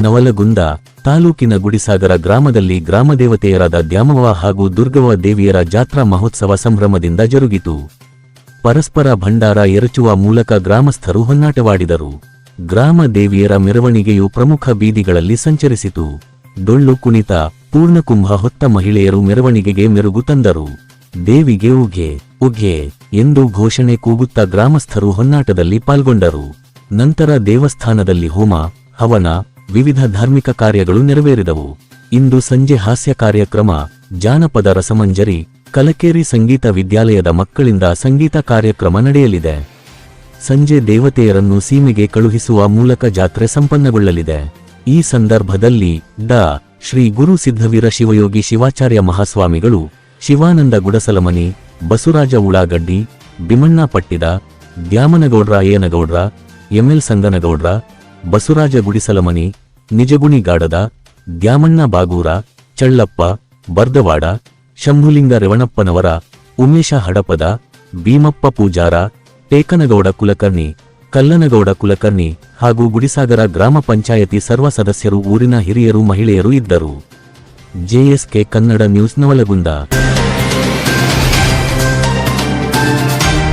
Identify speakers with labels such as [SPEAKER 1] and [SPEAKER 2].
[SPEAKER 1] ನವಲಗುಂದ ತಾಲೂಕಿನ ಗುಡಿಸಾಗರ ಗ್ರಾಮದಲ್ಲಿ ಗ್ರಾಮದೇವತೆಯರಾದ ದ್ಯಾಮವ್ವ ಹಾಗೂ ದುರ್ಗವ್ವ ದೇವಿಯರ ಜಾತ್ರಾ ಮಹೋತ್ಸವ ಸಂಭ್ರಮದಿಂದ ಜರುಗಿತು. ಪರಸ್ಪರ ಭಂಡಾರ ಎರಚುವ ಮೂಲಕ ಗ್ರಾಮಸ್ಥರು ಹೊನ್ನಾಟವಾಡಿದರು. ಗ್ರಾಮ ದೇವಿಯರ ಮೆರವಣಿಗೆಯು ಪ್ರಮುಖ ಬೀದಿಗಳಲ್ಲಿ ಸಂಚರಿಸಿತು. ಡೊಳ್ಳು ಕುಣಿತ, ಪೂರ್ಣಕುಂಭ ಹೊತ್ತ ಮಹಿಳೆಯರು ಮೆರವಣಿಗೆಗೆ ಮೆರುಗು ತಂದರು. ದೇವಿಗೆ ಉಘೆ ಉಘೆ ಎಂದು ಘೋಷಣೆ ಕೂಗುತ್ತಾ ಗ್ರಾಮಸ್ಥರು ಹೊನ್ನಾಟದಲ್ಲಿ ಪಾಲ್ಗೊಂಡರು. ನಂತರ ದೇವಸ್ಥಾನದಲ್ಲಿ ಹೋಮ, ಹವನ ವಿವಿಧ ಧಾರ್ಮಿಕ ಕಾರ್ಯಗಳು ನೆರವೇರಿದವು. ಇಂದು ಸಂಜೆ ಹಾಸ್ಯ ಕಾರ್ಯಕ್ರಮ, ಜಾನಪದ ರಸಮಂಜರಿ, ಕಲಕೇರಿ ಸಂಗೀತ ವಿದ್ಯಾಲಯದ ಮಕ್ಕಳಿಂದ ಸಂಗೀತ ಕಾರ್ಯಕ್ರಮ ನಡೆಯಲಿದೆ. ಸಂಜೆ ದೇವತೆಯರನ್ನು ಸೀಮೆಗೆ ಕಳುಹಿಸುವ ಮೂಲಕ ಜಾತ್ರೆ ಸಂಪನ್ನಗೊಳ್ಳಲಿದೆ. ಈ ಸಂದರ್ಭದಲ್ಲಿ ಡಾ. ಶ್ರೀ ಗುರು ಸಿದ್ಧವೀರ ಶಿವಯೋಗಿ ಶಿವಾಚಾರ್ಯ ಮಹಾಸ್ವಾಮಿಗಳು, ಶಿವಾನಂದ ಗುಡಸಲಮನಿ ಬಸುರಾಜ ಉಳಾಗಡ್ಡಿ ಬಿಮಣ್ಣ ಪಟ್ಟಿದ ದ್ಯಾಮನಗೌಡ್ರ ಅಯ್ಯನಗೌಡ್ರ ಎಂಎಲ್ ಸಂಗನಗೌಡ್ರ ಬಸುರಾಜ ಗುಡಿಸಲಮನಿ, ನಿಜಗುಣಿಗಾಡದ ದ್ಯಾಮಣ್ಣ ಬಾಗೂರ, ಚಳ್ಳಪ್ಪ, ಬರ್ದವಾಡ, ಶಂಭುಲಿಂಗ ರೇವಣಪ್ಪನವರ ಉಮೇಶ ಹಡಪದ, ಭೀಮಪ್ಪ ಪೂಜಾರ, ಟೇಕನಗೌಡ ಕುಲಕರ್ಣಿ, ಕಲ್ಲನಗೌಡ ಕುಲಕರ್ಣಿ ಹಾಗೂ ಗುಡಿಸಾಗರ ಗ್ರಾಮ ಪಂಚಾಯತಿ ಸರ್ವ ಸದಸ್ಯರು, ಊರಿನ ಹಿರಿಯರು, ಮಹಿಳೆಯರು ಇದ್ದರು. JSK Kannada news Navalgund.